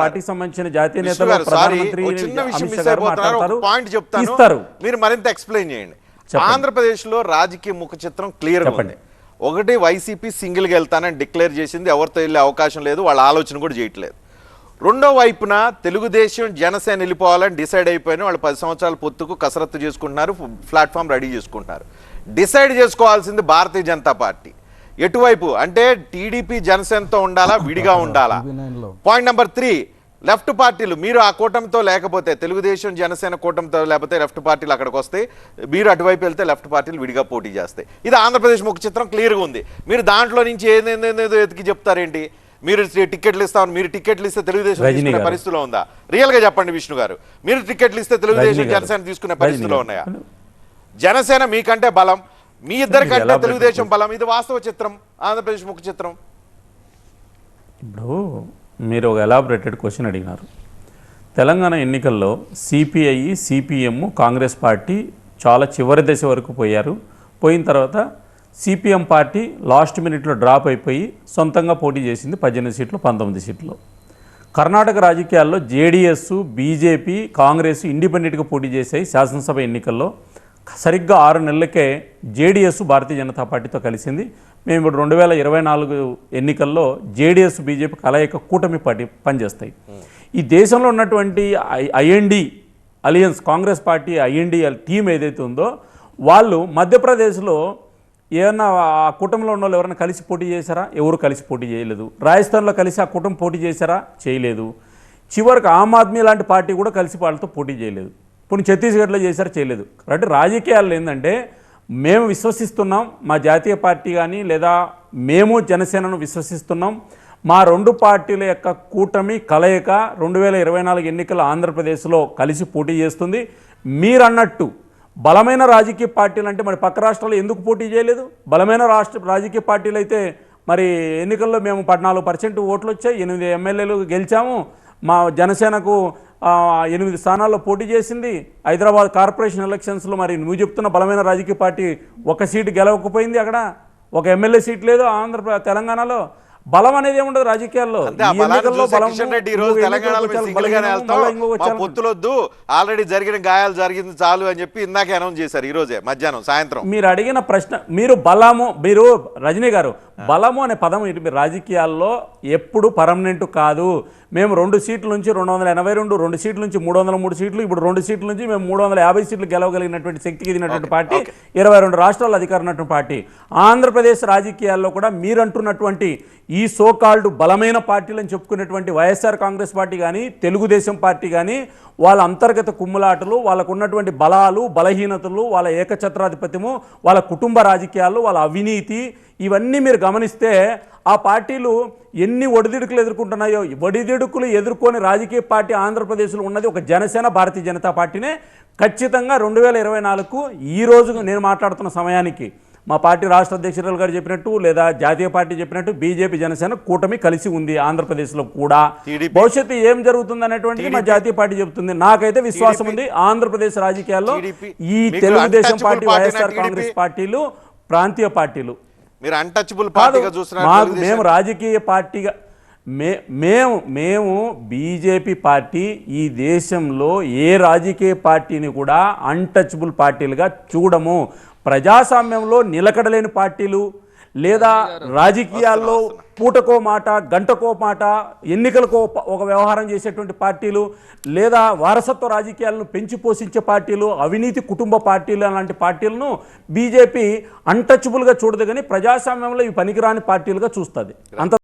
పార్టీకి సంబంధించిన జాతీయ నేతలు చిన్న విషయం మిస్ అయిపోతున్నారు. పాయింట్ చెప్తాను. మీరు మరింత ఎక్స్ప్లెయిన్ చేయండి. ఆంధ్రప్రదేశ్లో రాజకీయ ముఖ చిత్రం క్లియర్. ఉంది. ఒకటి వైసీపీ సింగిల్గా వెళ్తానని డిక్లేర్ చేసింది ఎవరితో వెళ్ళే అవకాశం లేదు వాళ్ళ ఆలోచన కూడా చేయట్లేదు. రెండో వైపున తెలుగుదేశం జనసేన వెళ్ళిపోవాలని డిసైడ్ అయిపోయిన వాళ్ళు పది సంవత్సరాల పొత్తుకు కసరత్తు చేసుకుంటున్నారు ప్లాట్ఫామ్ రెడీ చేసుకుంటున్నారు. డిసైడ్ చేసుకోవాల్సింది భారతీయ జనతా పార్టీ. ఎటువైపు? అంటే టీడీపీ జనసేనతో ఉండాలా? విడిగా ఉండాలా? పాయింట్ నెంబర్ త్రీ లెఫ్ట్ పార్టీలు మీరు ఆ కూటమితో లేకపోతే తెలుగుదేశం జనసేన కూటమితో లేకపోతే లెఫ్ట్ పార్టీలు అక్కడికి వస్తే మీరు అటువైపు వెళ్తే లెఫ్ట్ పార్టీలు విడిగా పోటీ చేస్తాయి. ఇది ఆంధ్రప్రదేశ్ ముఖ చిత్రం క్లియర్గా ఉంది. మీరు దాంట్లో నుంచి ఏదేందేదో ఎతికి చెప్తారేంటి? మీరు టికెట్లు ఇస్తామని మీరు టికెట్లు ఇస్తే తెలుగుదేశం తీసుకునే. పరిస్థితిలో ఉందా? రియల్గా చెప్పండి విష్ణు గారు. మీరు టికెట్లు ఇస్తే తెలుగుదేశం. జనసేన తీసుకునే పరిస్థితిలో. ఉన్నాయా? జనసేన మీకంటే బలం. మీ ఇద్దరి కంటే తెలుగుదేశం బలం. ఇది వాస్తవ చిత్రం ఆంధ్రప్రదేశ్ ముఖ చిత్రం. ఇప్పుడు మీరు ఒక ఎలాబరేటెడ్ క్వశ్చన్ అడిగినారు. తెలంగాణ ఎన్నికల్లో సిపిఐ సిపిఎం కాంగ్రెస్ పార్టీ చాలా చివరి దశ వరకు పోయారు. పోయిన తర్వాత సిపిఎం పార్టీ లాస్ట్ మినిట్లో డ్రాప్ అయిపోయి సొంతంగా పోటీ చేసింది పద్దెనిమిది సీట్లు పంతొమ్మిది సీట్లు. కర్ణాటక రాజకీయాల్లో జేడిఎస్ బీజేపీ కాంగ్రెస్ ఇండిపెండెంట్గా పోటీ చేశాయి శాసనసభ ఎన్నికల్లో. సరిగ్గా ఆరు నెలలకే జేడిఎస్ భారతీయ జనతా పార్టీతో కలిసింది. మేము ఇప్పుడు రెండు వేల ఇరవై నాలుగు ఎన్నికల్లో జేడిఎస్ బీజేపీ కలయిక కూటమి పార్టీ పనిచేస్తాయి. ఈ దేశంలో ఉన్నటువంటి IND alliance Congress party IND team ఏదైతే ఉందో వాళ్ళు మధ్యప్రదేశ్లో ఏమన్నా ఆ కుటుంబంలో ఉన్న వాళ్ళు ఎవరైనా కలిసి పోటీ చేశారా? ఎవరు కలిసి పోటీ చేయలేదు. రాజస్థాన్లో కలిసి ఆ కుటుంబం పోటీ చేశారా? చేయలేదు. చివరికి ఆమ్ ఆద్మీ లాంటి పార్టీ కూడా కలిసి వాళ్ళతో పోటీ చేయలేదు. ఇప్పుడు ఛత్తీస్గఢ్లో చేశారు చేయలేదు. కాబట్టి రాజకీయాల్లో ఏంటంటే మేము విశ్వసిస్తున్నాం మా జాతీయ పార్టీ కానీ లేదా మేము జనసేనను విశ్వసిస్తున్నాం మా రెండు పార్టీల యొక్క కూటమి కలయిక రెండు వేల ఇరవై నాలుగు ఎన్నికల ఆంధ్రప్రదేశ్లో కలిసి పోటీ చేస్తుంది. మీరన్నట్టు బలమైన రాజకీయ పార్టీలు అంటే మరి పక్క రాష్ట్రాలు ఎందుకు పోటీ చేయలేదు? బలమైన రాష్ట్ర రాజకీయ పార్టీలు అయితే మరి ఎన్నికల్లో మేము పద్నాలుగు పర్సెంట్ ఓట్లు వచ్చాయి ఎనిమిది ఎమ్మెల్యేలు గెలిచాము మా జనసేనకు ఎనిమిది స్థానాల్లో పోటీ చేసింది. హైదరాబాద్ కార్పొరేషన్ ఎలక్షన్స్లో మరి నువ్వు చెప్తున్న బలమైన రాజకీయ పార్టీ ఒక సీటు గెలవకపోయింది అక్కడ. ఒక ఎమ్మెల్యే సీట్ లేదు ఆంధ్ర తెలంగాణలో. బలం అనేది ఏముండదు రాజకీయాల్లో. పొత్తులొద్దు ఆల్రెడీ జరిగిన గాయాలు జరిగింది చాలు అని చెప్పి ఇందాకే అనౌన్స్ చేశారు ఈ రోజే మధ్యాహ్నం సాయంత్రం. మీరు అడిగిన ప్రశ్న మీరు బలము మీరు రజనీ గారు బలము అనే పదం రాజకీయాల్లో ఎప్పుడు పర్మనెంట్ కాదు. మేము రెండు సీట్ల నుంచి రెండు వందల ఎనభై రెండు రెండు సీట్ల నుంచి మూడు వందల మూడు సీట్లు ఇప్పుడు రెండు సీట్ల నుంచి మేము మూడు వందల యాభై సీట్లు గెలవగలిగినటువంటి శక్తికి ఎదిగినటువంటి పార్టీ ఇరవై రెండు రాష్ట్రాల అధికారం ఉన్నటువంటి పార్టీ. ఆంధ్రప్రదేశ్ రాజకీయాల్లో కూడా మీరంటున్నటువంటి ఈ ఈ సోకాల్డ్ బలమైన పార్టీలు అని చెప్పుకునేటువంటి వైఎస్ఆర్ కాంగ్రెస్ పార్టీ కానీ తెలుగుదేశం పార్టీ కానీ వాళ్ళ అంతర్గత కుమ్ములాటలు వాళ్ళకు ఉన్నటువంటి బలాలు బలహీనతలు వాళ్ళ ఏకఛత్రాధిపత్యము వాళ్ళ కుటుంబ రాజకీయాలు వాళ్ళ అవినీతి ఇవన్నీ మీరు గమనిస్తే ఆ పార్టీలు ఎన్ని ఒడిదిడుకులు ఎదుర్కొంటున్నాయో ఒడిదిడుకులు ఎదుర్కొని రాజకీయ పార్టీ ఆంధ్రప్రదేశ్లో ఉన్నది ఒక జనసేన భారతీయ జనతా పార్టీనే. ఖచ్చితంగా రెండు వేల ఇరవై నాలుగు ఈ రోజు నేను మాట్లాడుతున్న సమయానికి మా పార్టీ రాష్ట్ర అధ్యక్షురాలు గారు చెప్పినట్టు లేదా జాతీయ పార్టీ చెప్పినట్టు బీజేపీ జనసేన కూటమి కలిసి ఉంది ఆంధ్రప్రదేశ్లో కూడా. భవిష్యత్తు ఏం జరుగుతుంది అనేటువంటిది మా జాతీయ పార్టీ చెప్తుంది నాకైతే విశ్వాసం ఉంది ఆంధ్రప్రదేశ్ రాజకీయాల్లో. ఈ తెలుగుదేశం పార్టీ వైఎస్ఆర్? కాంగ్రెస్ పార్టీలు ప్రాంతీయ పార్టీలు మీరు అన్టచబుల్ పార్టీగా చూస్తున్నారు. మేము రాజకీయ పార్టీగా మే మేము మేము బీజేపీ పార్టీ ఈ దేశంలో ఏ రాజకీయ పార్టీని కూడా అన్టచబుల్ పార్టీలుగా చూడము ప్రజాస్వామ్యంలో నిలకడలేని పార్టీలు లేదా రాజకీయాల్లో పూటకో మాట గంటకో మాట ఎన్నికలకో ఒక వ్యవహారం చేసేటువంటి పార్టీలు లేదా వారసత్వ రాజకీయాలను పెంచి పోషించే పార్టీలు అవినీతి కుటుంబ పార్టీలు అలాంటి పార్టీలను బీజేపీ అన్టచబుల్గా చూడదు కానీ ప్రజాస్వామ్యంలో ఇవి పనికిరాని పార్టీలుగా చూస్తుంది. అంత